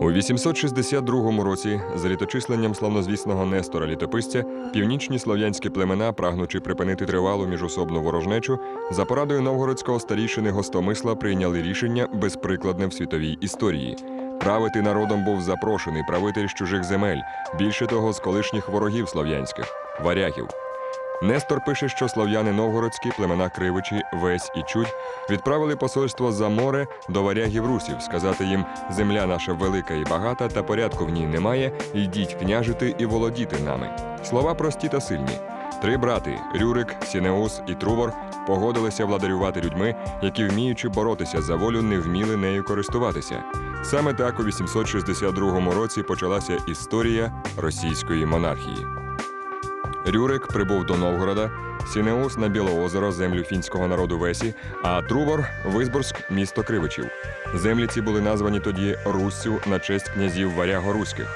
У 862 році, за літочисленням славнозвісного Нестора літописця, північні слов'янські племена, прагнучи припинити тривалу міжособну ворожнечу, за порадою новгородського старішини Гостомисла прийняли рішення безприкладне в світовій історії. Правити народом був запрошений правитель з чужих земель, більше того, з колишніх ворогів слов'янських варягів. Нестор пише, що слов'яни новгородські, племена Кривичі, Весь і Чудь відправили посольство за море до варягів русів, сказати їм: земля наша велика і багата, та порядку в ній немає. Йдіть княжити і володіти нами. Слова прості та сильні. Три брати Рюрик, Сінеус і Трувор погодилися владарювати людьми, які, вміючи боротися за волю, не вміли нею користуватися. Саме так у 862 році почалася історія російської монархії. Рюрик прибув до Новгорода, Сінеус на Біле озеро, землю фінського народу Весі, а Трувор Визборськ, місто Кривичів. Землі ці були названі тоді Руссю на честь князів варяго-руських.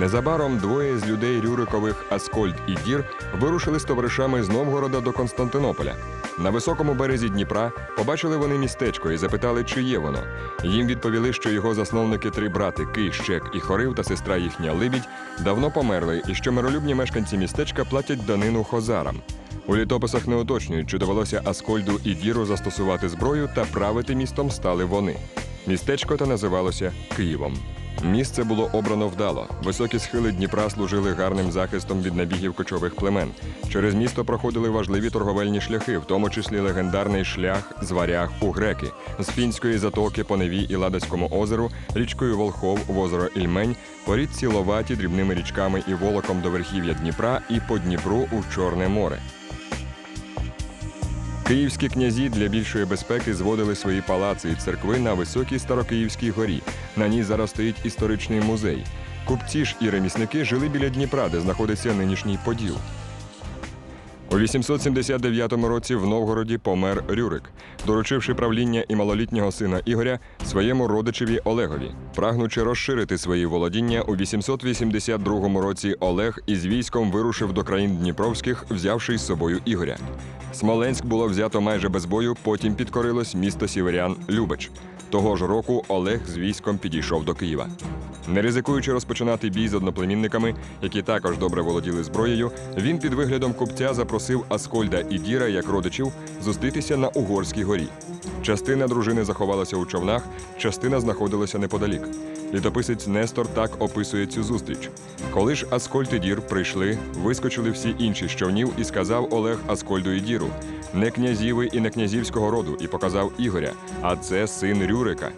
Незабаром двоє з людей Рюрикових Аскольд і Дір вирушили з товаришами з Новгорода до Константинополя. На високому березі Дніпра побачили вони містечко і запитали, чи є воно. Їм відповіли, що його засновники три брати Кий, Щек і Хорив та сестра їхня Либідь давно померли, і що миролюбні мешканці містечка платять данину хозарам. У літописах не уточнюють, чи довелося Аскольду і Діру застосувати зброю, та правити містом стали вони. Містечко та називалося Києвом. Місце було обрано вдало. Високі схили Дніпра служили гарним захистом від набігів кочових племен. Через місто проходили важливі торговельні шляхи, в тому числі легендарний шлях з варяг у греки, з фінської затоки по Неві і Ладоцькому озеру, річкою Волхов в озеро Ільмень, по річці Ловаті дрібними річками і волоком до верхів'я Дніпра і по Дніпру у Чорне море. Київські князі для більшої безпеки зводили свої палаци і церкви на високій Старокиївській горі. На ній зараз стоїть історичний музей. Купці ж і ремісники жили біля Дніпра, де знаходиться нинішній Поділ. У 879 році в Новгороді помер Рюрик, доручивши правління і малолітнього сина Ігоря своєму родичеві Олегові. Прагнучи розширити свої володіння, у 882 році Олег із військом вирушив до країн Дніпровських, взявши із собою Ігоря. Смоленськ було взято майже без бою, потім підкорилось місто Сіверян Любеч. Того ж року Олег з військом підійшов до Києва. Не ризикуючи розпочинати бій з одноплемінниками, які також добре володіли зброєю, він під виглядом купця запросив Аскольда і Діра, як родичів, зустрітися на Угорській горі. Частина дружини заховалася у човнах, частина знаходилася неподалік. Літописець Нестор так описує цю зустріч. Коли ж Аскольд і Дір прийшли, вискочили всі інші з човнів і сказав Олег Аскольду і Діру: не князіви і не князівського роду, і показав Ігоря, а це син Рюрика.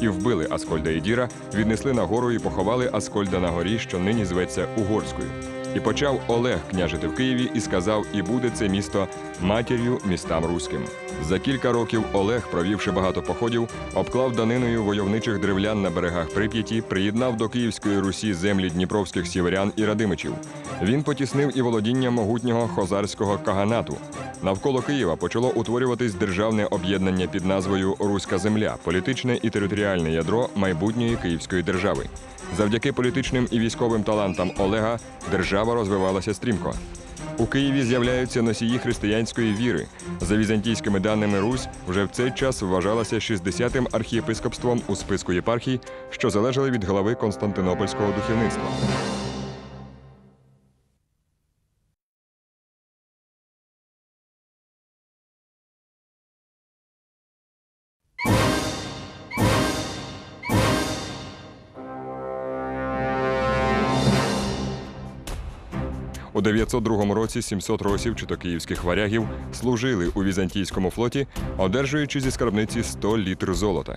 І вбили Аскольда і Діра, віднесли на гору і поховали Аскольда на горі, що нині зветься Угорською. І почав Олег княжити в Києві і сказав: І буде це місто матір'ю містам руським. За кілька років Олег, провівши багато походів, обклав даниною войовничих древлян на берегах Прип'яті, приєднав до Київської Русі землі дніпровських сіверян і радимичів. Він потіснив і володіння могутнього хозарського каганату. Навколо Києва почало утворюватись державне об'єднання під назвою Руська земля, політичне і територіальне ядро майбутньої Київської держави. Завдяки політичним і військовим талантам Олега держава розвивалася стрімко. У Києві з'являються носії християнської віри. За візантійськими даними, Русь вже в цей час вважалася 60-тим архієпископством у списку єпархій, що залежали від голови Константинопольського духовництва. У 902 році 700 росів чи то київських варягів служили у візантійському флоті, одержуючи зі скарбниці 100 літр золота.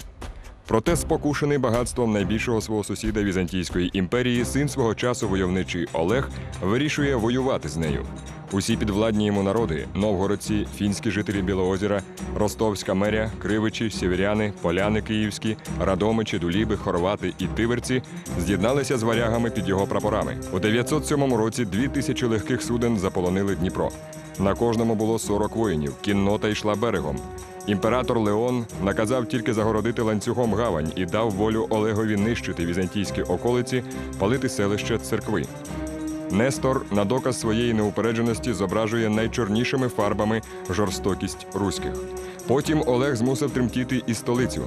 Проте, спокушений багатством найбільшого свого сусіда Візантійської імперії, син свого часу войовничий Олег вирішує воювати з нею. Усі підвладні йому народи новгородці, фінські жителі Білоозера, Ростовська меря, Кривичі, Сєвєряни, Поляни Київські, Радомичі, Дуліби, Хорвати і Тиверці з'єдналися з варягами під його прапорами. У 907 році дві тисячі легких суден заполонили Дніпро. На кожному було 40 воїнів. Кіннота йшла берегом. Імператор Леон наказав тільки загородити ланцюгом гавань і дав волю Олегові нищити візантійські околиці, палити селища церкви. Нестор на доказ своєї неупередженості зображує найчорнішими фарбами жорстокість руських. Потім Олег змусив тремтіти і столицю.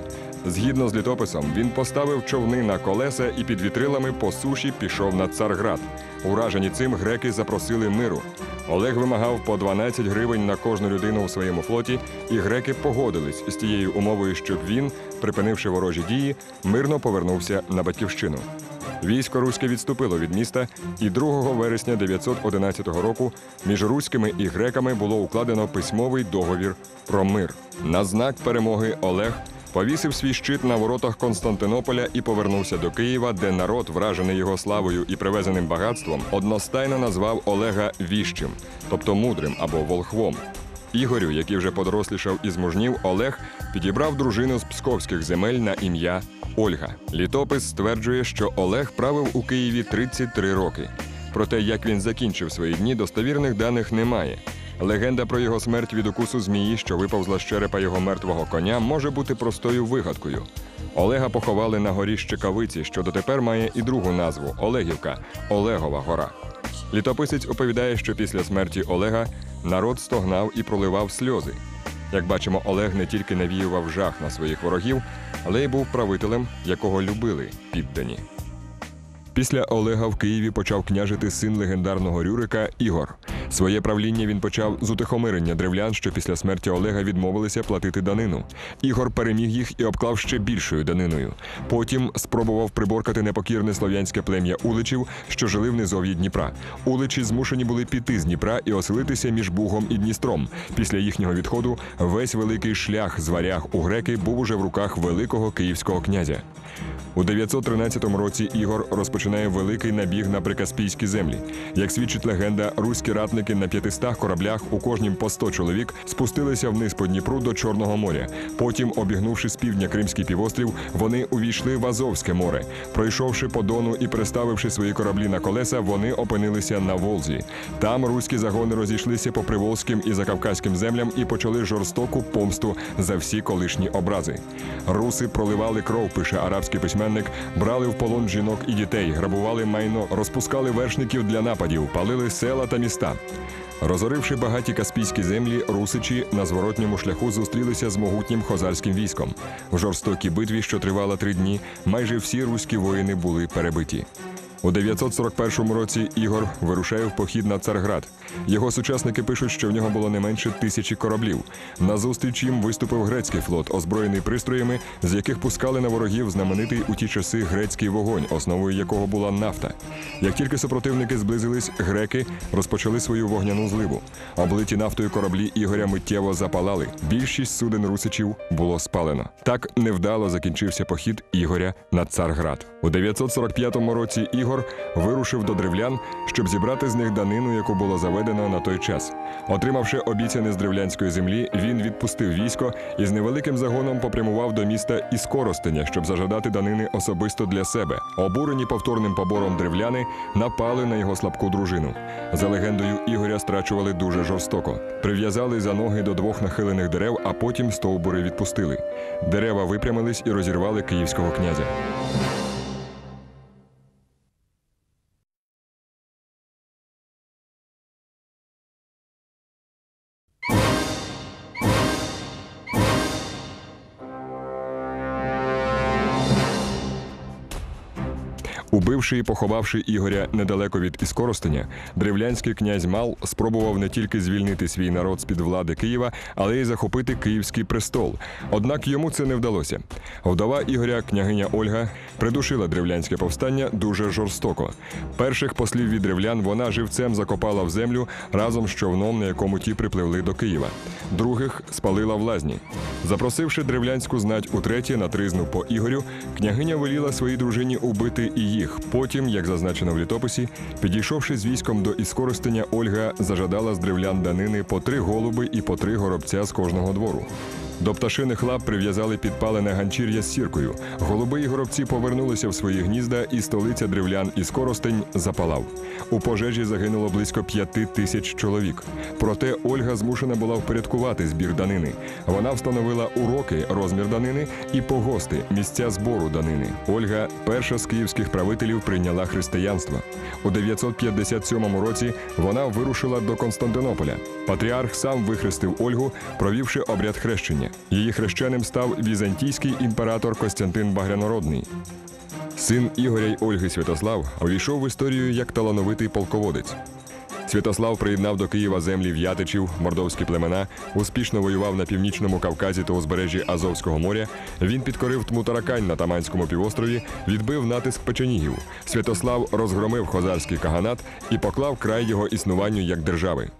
Згідно з літописом, він поставив човни на колеса і під вітрилами по суші пішов на Царград. Уражені цим греки запросили миру. Олег вимагав по 12 гривень на кожну людину у своєму флоті, і греки погодились з тією умовою, щоб він, припинивши ворожі дії, мирно повернувся на батьківщину. Військо руське відступило від міста, і 2 вересня 911 року між руськими і греками було укладено письмовий договір про мир. На знак перемоги Олег повісив свій щит на воротах Константинополя і повернувся до Києва, де народ, вражений його славою і привезеним багатством, одностайно назвав Олега віщим, тобто мудрим або волхвом. Ігорю, який вже подорослішав і змужнів, Олег підібрав дружину з псковських земель на ім'я Ольга. Літопис стверджує, що Олег правив у Києві 33 роки. Проте, як він закінчив свої дні, достовірних даних немає. Легенда про його смерть від укусу змії, що виповзла з черепа його мертвого коня, може бути простою вигадкою. Олега поховали на горі Щекавиці, що дотепер має і другу назву Олегівка Олегова гора. Літописець оповідає, що після смерті Олега народ стогнав і проливав сльози. Як бачимо, Олег не тільки навіював жах на своїх ворогів, але й був правителем, якого любили піддані. Після Олега в Києві почав княжити син легендарного Рюрика Ігор. Своє правління він почав з утихомирення древлян, що після смерті Олега відмовилися платити данину. Ігор переміг їх і обклав ще більшою даниною. Потім спробував приборкати непокірне слов'янське плем'я Уличів, що жили в низов'ї Дніпра. Уличі змушені були піти з Дніпра і оселитися між Бугом і Дністром. Після їхнього відходу весь великий шлях з варяг у греки був уже в руках великого київського князя. У 913 році Ігор розпочинає великий набіг на прикаспійські землі. Як свідчить легенда, руські ратники на 500 кораблях, у кожнім по 100 чоловік, спустилися вниз по Дніпру до Чорного моря. Потім, обігнувши з півдня Кримський півострів, вони увійшли в Азовське море. Пройшовши по Дону і приставивши свої кораблі на колеса, вони опинилися на Волзі. Там руські загони розійшлися по приволзьким і закавказьким землям і почали жорстоку помсту за всі колишні образи. Руси проливали кров, пише арабський письменник, брали в полон жінок і дітей, грабували майно, розпускали вершників для нападів, палили села та міста. Розоривши багаті каспійські землі, русичі на зворотньому шляху зустрілися з могутнім хозарським військом. В жорстокій битві, що тривала три дні, майже всі руські воїни були перебиті. У 941 році Ігор вирушає в похід на Царград. Його сучасники пишуть, що в нього було не менше тисячі кораблів. Назустріч їм виступив грецький флот, озброєний пристроями, з яких пускали на ворогів знаменитий у ті часи грецький вогонь, основою якого була нафта. Як тільки супротивники зблизились, греки розпочали свою вогняну зливу. Облиті нафтою кораблі Ігоря миттєво запалали. Більшість суден русичів було спалено. Так невдало закінчився похід Ігоря на Царград. У 945 році Ігор вирушив до древлян, щоб зібрати з них данину, яку було заведено на той час. Отримавши обіцяне з древлянської землі, він відпустив військо і з невеликим загоном попрямував до міста Іскоростеня, щоб зажадати данини особисто для себе. Обурені повторним побором древляни напали на його слабку дружину. За легендою Ігоря страчували дуже жорстоко. Прив'язали за ноги до двох нахилених дерев, а потім стовбури відпустили. Дерева випрямились і розірвали київського князя. Убивши і поховавши Ігоря недалеко від Іскоростеня, древлянський князь Мал спробував не тільки звільнити свій народ з під влади Києва, але й захопити київський престол. Однак йому це не вдалося. Вдова Ігоря, княгиня Ольга, придушила древлянське повстання дуже жорстоко. Перших послів від древлян вона живцем закопала в землю разом з човном, на якому ті припливли до Києва. Других спалила в лазні. Запросивши древлянську знать утретє на тризну по Ігорю, княгиня веліла своїй дружині убити і їх. Потім, як зазначено в літописі, підійшовши з військом до іскористення, Ольга зажадала з древлян данини по три голуби і по три горобця з кожного двору. До пташиних лап прив'язали підпалене ганчір'я з сіркою. Голуби і горобці повернулися в свої гнізда, і столиця древлян із Коростень запалав. У пожежі загинуло близько п'яти тисяч чоловік. Проте Ольга змушена була впорядкувати збір данини. Вона встановила уроки, розмір данини і погости, місця збору данини. Ольга, перша з київських правителів, прийняла християнство. У 957 році вона вирушила до Константинополя. Патріарх сам вихрестив Ольгу, провівши обряд хрещення. Її хрещеним став візантійський імператор Костянтин Багрянородний. Син Ігоря й Ольги Святослав увійшов в історію як талановитий полководець. Святослав приєднав до Києва землі в'ятичів, мордовські племена, успішно воював на північному Кавказі та узбережжі Азовського моря. Він підкорив Тмутаракань на Таманському півострові, відбив натиск печенігів. Святослав розгромив хозарський каганат і поклав край його існуванню як держави.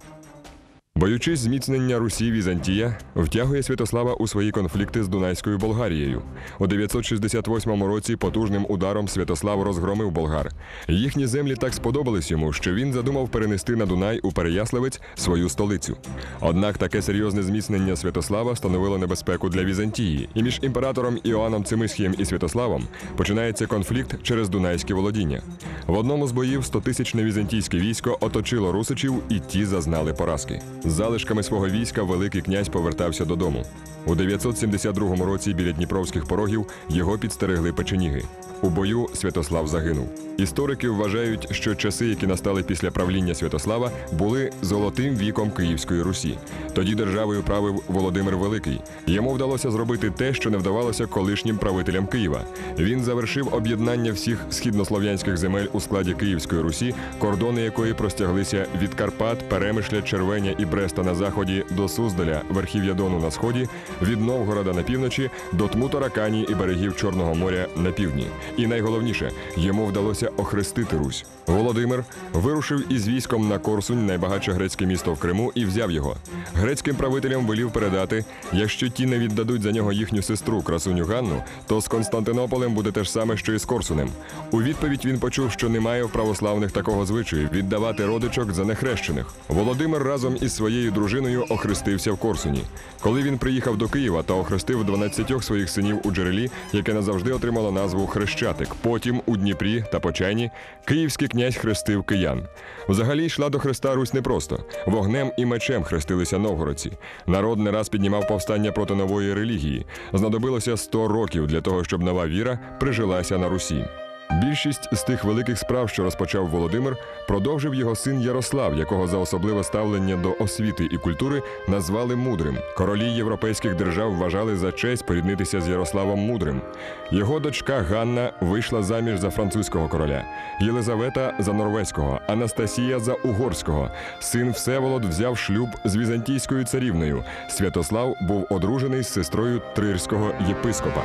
Боючись зміцнення Русі Візантія, втягує Святослава у свої конфлікти з Дунайською Болгарією. У 968 році потужним ударом Святослав розгромив болгар. Їхні землі так сподобались йому, що він задумав перенести на Дунай у Переяславець свою столицю. Однак таке серйозне зміцнення Святослава становило небезпеку для Візантії, і між імператором Іоанном Цимисхієм і Святославом починається конфлікт через Дунайське володіння. В одному з боїв 100-тисячне візантійське військо оточило русичів, і ті зазнали поразки. З залишками свого війська Великий князь повертався додому. У 972 році біля Дніпровських порогів його підстерегли печеніги. У бою Святослав загинув. Історики вважають, що часи, які настали після правління Святослава, були золотим віком Київської Русі. Тоді державою правив Володимир Великий. Йому вдалося зробити те, що не вдавалося колишнім правителям Києва. Він завершив об'єднання всіх східнослов'янських земель у складі Київської Русі, кордони якої простяглися від Карпат, Перемишля, Червеня і Бреста на заході до Суздаля, верхів'я Дону на сході, від Новгорода на півночі до Тмутаракані і берегів Чорного моря на півдні. І найголовніше, йому вдалося охрестити Русь. Володимир вирушив із військом на Корсунь, найбагатше грецьке місто в Криму, і взяв його. Грецьким правителям велів передати, якщо ті не віддадуть за нього їхню сестру, красуню Ганну, то з Константинополем буде те ж саме, що і з Корсунем. У відповідь він почув, що немає в православних такого звичаю віддавати родичок за нехрещених. Володимир разом із своєю дружиною охрестився в Корсуні. Коли він приїхав до Києва та охрестив 12 своїх синів у джерелі, яке назавжди отримало назву Хрещатик. Потім у Дніпрі та Почайні київський князь хрестив киян. Взагалі йшла до Христа Русь непросто. Вогнем і мечем хрестилися новгородці. Народ не раз піднімав повстання проти нової релігії. Знадобилося 100 років для того, щоб нова віра прижилася на Русі. Більшість з тих великих справ, що розпочав Володимир, продовжив його син Ярослав, якого за особливе ставлення до освіти і культури назвали мудрим. Королі європейських держав вважали за честь поріднитися з Ярославом Мудрим. Його дочка Ганна вийшла заміж за французького короля, Єлизавета за норвезького, Анастасія за угорського. Син Всеволод взяв шлюб з візантійською царівною. Святослав був одружений з сестрою трирського єпископа.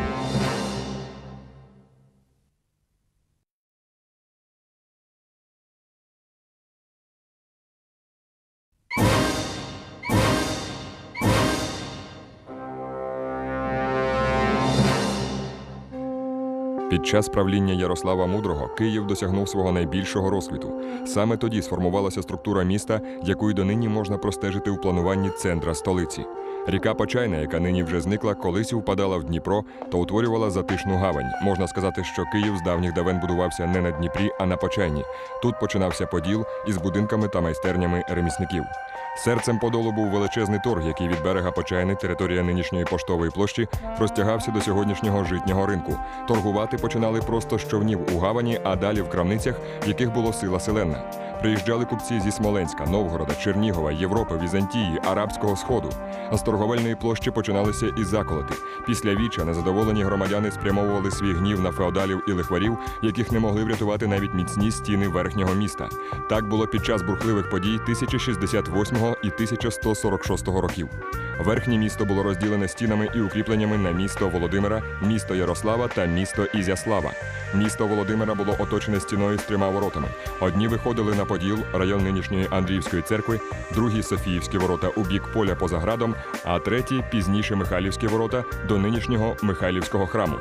Час правління Ярослава Мудрого Київ досягнув свого найбільшого розквіту. Саме тоді сформувалася структура міста, яку й донині можна простежити у плануванні центра столиці. Ріка Почайна, яка нині вже зникла, колись впадала в Дніпро та утворювала затишну гавань. Можна сказати, що Київ з давніх давен будувався не на Дніпрі, а на Почайні. Тут починався поділ із будинками та майстернями ремісників. Серцем подолу був величезний торг, який від берега Почайни, територія нинішньої поштової площі, простягався до сьогоднішнього житнього ринку. Торгувати починали просто з човнів у гавані, а далі в крамницях, яких було сила селена. Приїжджали купці зі Смоленська, Новгорода, Чернігова, Європи, Візантії, Арабського Сходу. А з торговельної площі починалися і заколоти. Після віча незадоволені громадяни спрямовували свій гнів на феодалів і лихварів, яких не могли врятувати навіть міцні стіни верхнього міста. Так було під час бурхливих подій 1068 і 1146 років. Верхнє місто було розділене стінами і укріпленнями на місто Володимира, місто Ярослава та місто Ізяслава. Місто Володимира було оточене стіною з трьома воротами. Одні виходили на Поділ, район нинішньої Андріївської церкви, другі Софіївські ворота у бік поля поза градом, а треті пізніше Михайлівські ворота до нинішнього Михайлівського храму.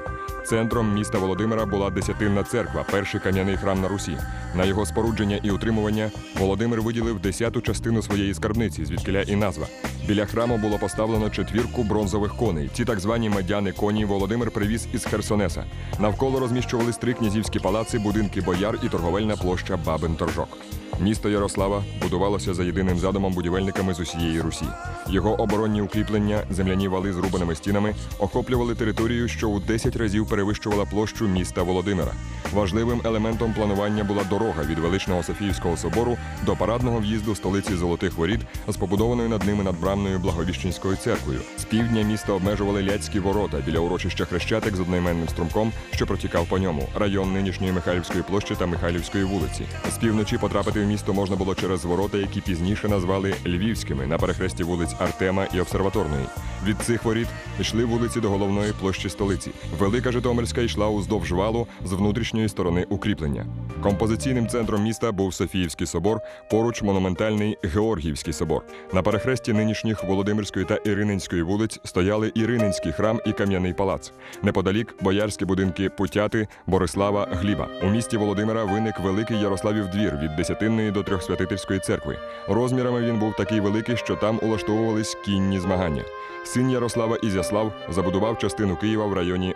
Центром міста Володимира була Десятинна церква, перший кам'яний храм на Русі. На його спорудження і утримування Володимир виділив десяту частину своєї скарбниці, звідкиля і назва. Біля храму було поставлено четвірку бронзових коней. Ці так звані медяни коні Володимир привіз із Херсонеса. Навколо розміщувались три князівські палаци, будинки бояр і торговельна площа Бабин Торжок. Місто Ярослава будувалося за єдиним задумом будівельниками з усієї Русі. Його оборонні укріплення, земляні вали з рубаними стінами охоплювали територію, що у 10 разів перевищувала площу міста Володимира. Важливим елементом планування була дорога від величного Софіївського собору до парадного в'їзду столиці Золотих Воріт з побудованою над ними надбрамною Благовіщенською церквою. З півдня міста обмежували ляцькі ворота біля урочища Хрещатик з одноіменним струмком, що протікав по ньому, район нинішньої Михайлівської площі та Михайлівської вулиці. З півночі потрапити в місто можна було через ворота, які пізніше назвали Львівськими на перехресті вулиць Артема і Обсерваторної. Від цих воріт йшли вулиці до головної площі столиці. Велика Житомирська йшла уздовж валу з внутрішньої сторони укріплення. Композиційним центром міста був Софіївський собор, поруч монументальний Георгіївський собор. На перехресті нинішніх Володимирської та Ірининської вулиць стояли Ірининський храм і Кам'яний палац. Неподалік боярські будинки Путяти, Борислава, Гліба. У місті Володимира виник великий Ярославів двір від Десятинної до Трьохсвятительської церкви. Розмірами він був такий великий, що там улаштовувались кінні змагання. Син Ярослава Ізяслав забудував частину Києва в районі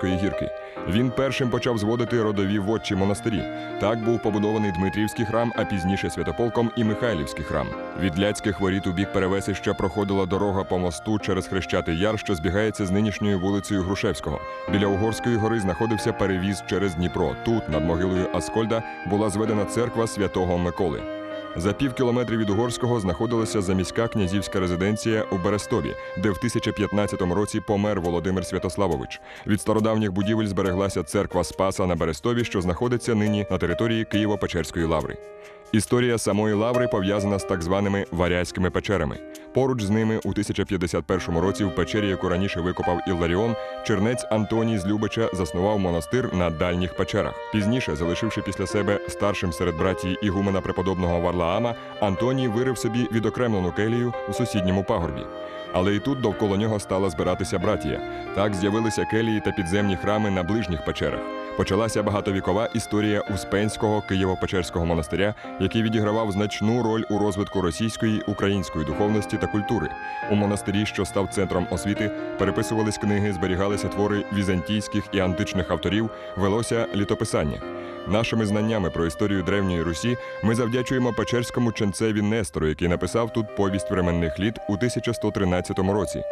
Володимирської гірки. Він першим почав зводити родові вотчі монастирі. Так був побудований Дмитрівський храм, а пізніше Святополком і Михайлівський храм. Від Ляцьких воріт у бік Перевесища проходила дорога по мосту через Хрещатий Яр, що збігається з нинішньою вулицею Грушевського. Біля Угорської гори знаходився перевіз через Дніпро. Тут, над могилою Аскольда, була зведена церква святого Миколи. За пів кілометрів від Угорського знаходилася заміська князівська резиденція у Берестові, де в 1015 році помер Володимир Святославович. Від стародавніх будівель збереглася церква Спаса на Берестові, що знаходиться нині на території Києво-Печерської лаври. Історія самої лаври пов'язана з так званими варязькими печерами. Поруч з ними у 1051 році в печері, яку раніше викопав Ілларіон, чернець Антоній з Любича заснував монастир на дальніх печерах. Пізніше, залишивши після себе старшим серед братії ігумена преподобного Варлаама, Антоній вирив собі відокремлену келію у сусідньому пагорбі. Але і тут довкола нього стала збиратися братія. Так з'явилися келії та підземні храми на ближніх печерах. Почалася багатовікова історія Успенського Києво-Печерського монастиря, який відігравав значну роль у розвитку російської української духовності та культури. У монастирі, що став центром освіти, переписувались книги, зберігалися твори візантійських і античних авторів, велося літописання. Нашими знаннями про історію древньої Русі ми завдячуємо печерському ченцеві Нестору, який написав тут повість временних літ у 1113 році.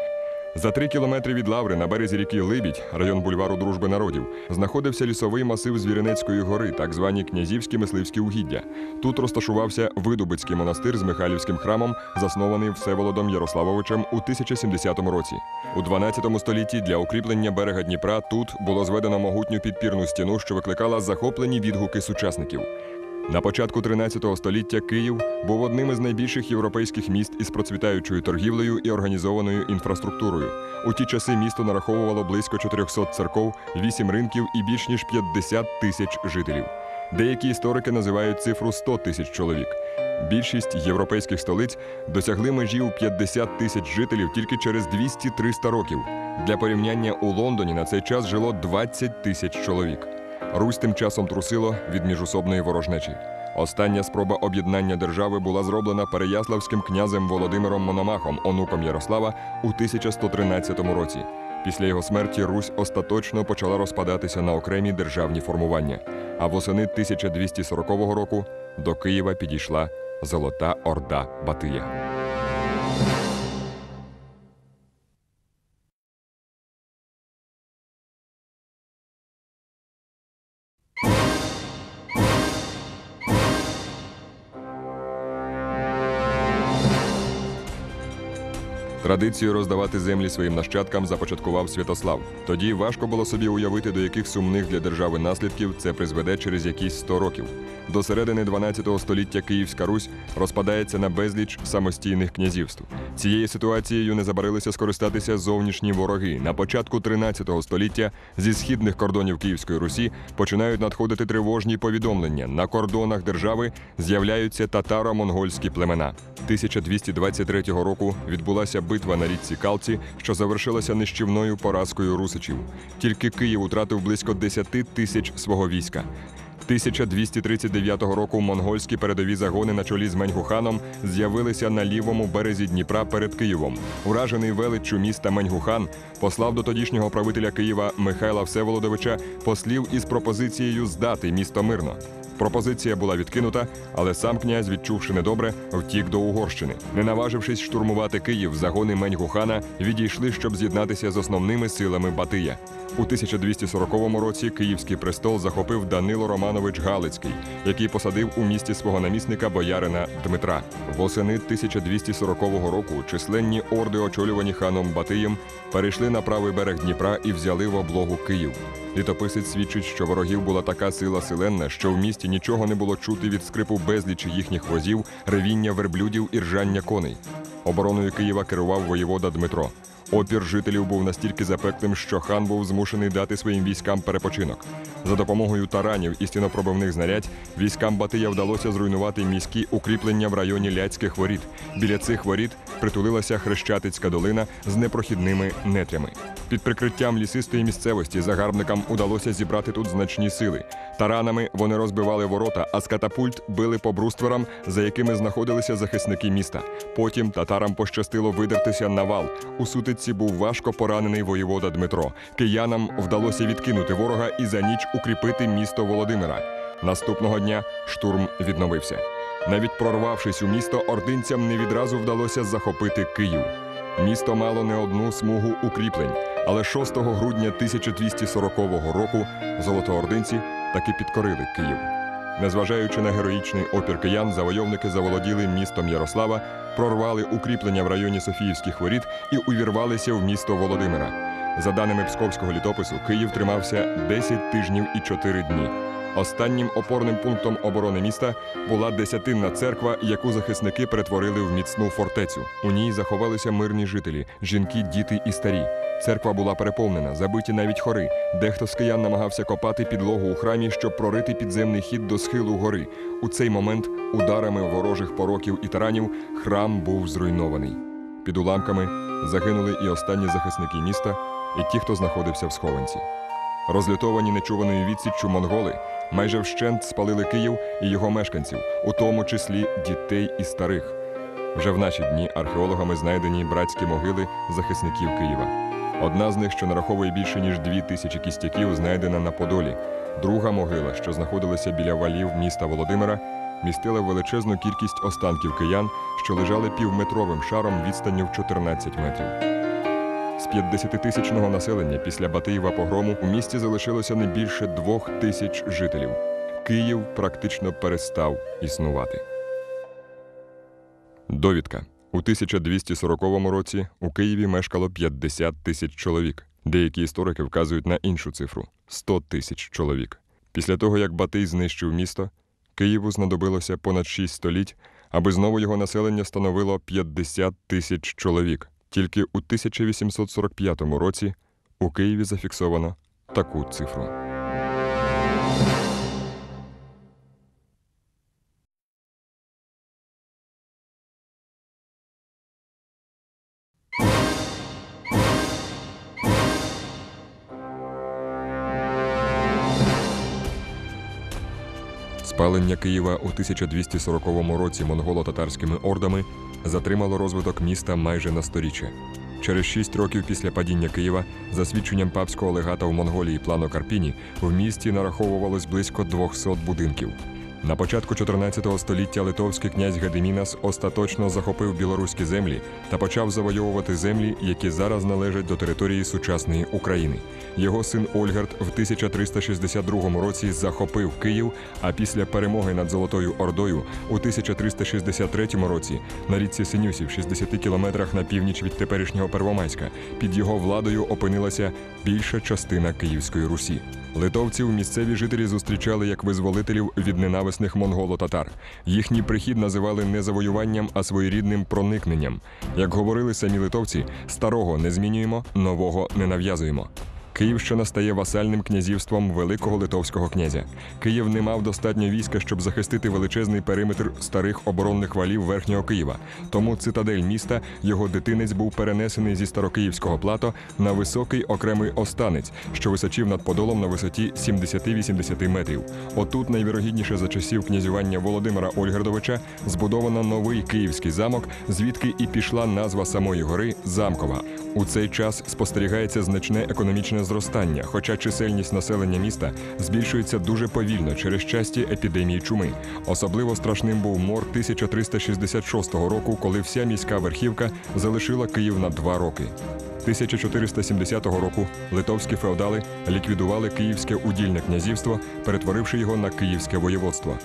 За три кілометри від Лаври на березі ріки Либідь, район бульвару Дружби народів, знаходився лісовий масив Звіринецької гори, так звані князівські мисливські угіддя. Тут розташувався Видубицький монастир з Михайлівським храмом, заснований Всеволодом Ярославовичем у 1070 році. У 12 столітті для укріплення берега Дніпра тут було зведено могутню підпірну стіну, що викликала захоплені відгуки сучасників. На початку 13 століття Київ був одним із найбільших європейських міст із процвітаючою торгівлею і організованою інфраструктурою. У ті часи місто нараховувало близько 400 церков, 8 ринків і більш ніж 50 тисяч жителів. Деякі історики називають цифру 100 тисяч чоловік. Більшість європейських столиць досягли межі у 50 тисяч жителів тільки через 200-300 років. Для порівняння у Лондоні на цей час жило 20 тисяч чоловік. Русь тим часом трусило від міжусобної ворожнечі. Остання спроба об'єднання держави була зроблена переяславським князем Володимиром Мономахом, онуком Ярослава, у 1113 році. Після його смерті Русь остаточно почала розпадатися на окремі державні формування. А восени 1240 року до Києва підійшла Золота Орда Батия. Традицію роздавати землі своїм нащадкам започаткував Святослав. Тоді важко було собі уявити, до яких сумних для держави наслідків це призведе через якісь 100 років. До середини 12 століття Київська Русь розпадається на безліч самостійних князівств. Цією ситуацією не забарилися скористатися зовнішні вороги. На початку 13 століття зі східних кордонів Київської Русі починають надходити тривожні повідомлення. На кордонах держави з'являються татаро-монгольські племена. 1223 року відбулася битва на річці Калці, що завершилася нищівною поразкою русичів. Тільки Київ утратив близько 10 тисяч свого війська. 1239 року монгольські передові загони на чолі з Меньгуханом з'явилися на лівому березі Дніпра перед Києвом. Уражений величчю міста Меньгухан послав до тодішнього правителя Києва Михайла Всеволодовича послів із пропозицією здати місто мирно. Пропозиція була відкинута, але сам князь, відчувши недобре, втік до Угорщини. Не наважившись штурмувати Київ, загони Меньгухана відійшли, щоб з'єднатися з основними силами Батия. У 1240 році Київський престол захопив Данило Романович Галицький, який посадив у місті свого намісника боярина Дмитра. Восени 1240 року численні орди, очолювані ханом Батиєм, перейшли на правий берег Дніпра і взяли в облогу Київ. Літописець свідчить, що ворогів була така сила силенна, що в місті нічого не було чути від скрипу безлічі їхніх возів, ревіння верблюдів і ржання коней. Обороною Києва керував воєвода Дмитро. Опір жителів був настільки запеклим, що хан був змушений дати своїм військам перепочинок. За допомогою таранів і стінопробивних знарядь військам Батия вдалося зруйнувати міські укріплення в районі Ляцьких воріт. Біля цих воріт притулилася Хрещатицька долина з непрохідними нетрями. Під прикриттям лісистої місцевості загарбникам удалося зібрати тут значні сили. Таранами вони розбивали ворота, а з катапульт били по брустверам, за якими знаходилися захисники міста. Потім татарам пощастило видертися на вал. У сутичці був важко поранений воєвода Дмитро. Киянам вдалося відкинути ворога і за ніч укріпити місто Володимира. Наступного дня штурм відновився. Навіть прорвавшись у місто, ординцям не відразу вдалося захопити Київ. Місто мало не одну смугу укріплень, але 6 грудня 1240 року золотоординці таки підкорили Київ. Незважаючи на героїчний опір киян, завойовники заволоділи містом Ярослава, прорвали укріплення в районі Софіївських воріт і увірвалися в місто Володимира. За даними Псковського літопису, Київ тримався 10 тижнів і 4 дні. Останнім опорним пунктом оборони міста була десятинна церква, яку захисники перетворили в міцну фортецю. У ній заховалися мирні жителі, жінки, діти і старі. Церква була переповнена, забиті навіть хори. Дехто з киян намагався копати підлогу у храмі, щоб прорити підземний хід до схилу гори. У цей момент ударами ворожих пороків і таранів храм був зруйнований. Під уламками загинули і останні захисники міста, і ті, хто знаходився в схованці. Розлютовані нечуваною відсіччю монголи майже вщент спалили Київ і його мешканців, у тому числі дітей і старих. Вже в наші дні археологами знайдені братські могили захисників Києва. Одна з них, що нараховує більше ніж дві тисячі кістяків, знайдена на Подолі. Друга могила, що знаходилася біля валів міста Володимира, містила величезну кількість останків киян, що лежали півметровим шаром відстанню в 14 метрів. З 50-тисячного населення після Батиєва погрому у місті залишилося не більше двох тисяч жителів. Київ практично перестав існувати. Довідка. У 1240 році у Києві мешкало 50 тисяч чоловік. Деякі історики вказують на іншу цифру 100 тисяч чоловік. Після того, як Батий знищив місто, Києву знадобилося понад 6 століть, аби знову його населення становило 50 тисяч чоловік. Тільки у 1845 році у Києві зафіксовано таку цифру. Спалення Києва у 1240 році монголо-татарськими ордами затримало розвиток міста майже на сторіччя. Через шість років після падіння Києва, за свідченням папського легата в Монголії Плано Карпіні, в місті нараховувалось близько 200 будинків. На початку 14 століття литовський князь Гедемінас остаточно захопив білоруські землі та почав завойовувати землі, які зараз належать до території сучасної України. Його син Ольгард в 1362 році захопив Київ, а після перемоги над Золотою Ордою у 1363 році на річці Синюсів, 60 кілометрах на північ від теперішнього Первомайська, під його владою опинилася більша частина Київської Русі. Литовців місцеві жителі зустрічали як визволителів від ненависних монголо-татар. Їхній прихід називали не завоюванням, а своєрідним проникненням. Як говорили самі литовці, старого не змінюємо, нового не нав'язуємо. Київщина стає васальним князівством великого литовського князя. Київ не мав достатньо війська, щоб захистити величезний периметр старих оборонних валів верхнього Києва. Тому цитадель міста, його дитинець був перенесений зі старокиївського плато на високий окремий останець, що височив над подолом на висоті 70-80 метрів. Отут, найвірогідніше за часів князювання Володимира Ольгердовича, збудовано новий київський замок, звідки і пішла назва самої гори Замкова. У цей час спостерігається значне економічне зростання, хоча чисельність населення міста збільшується дуже повільно через часті епідемії чуми. Особливо страшним був мор 1366 року, коли вся міська верхівка залишила Київ на два роки. 1470 року литовські феодали ліквідували Київське удільне князівство, перетворивши його на Київське воєводство.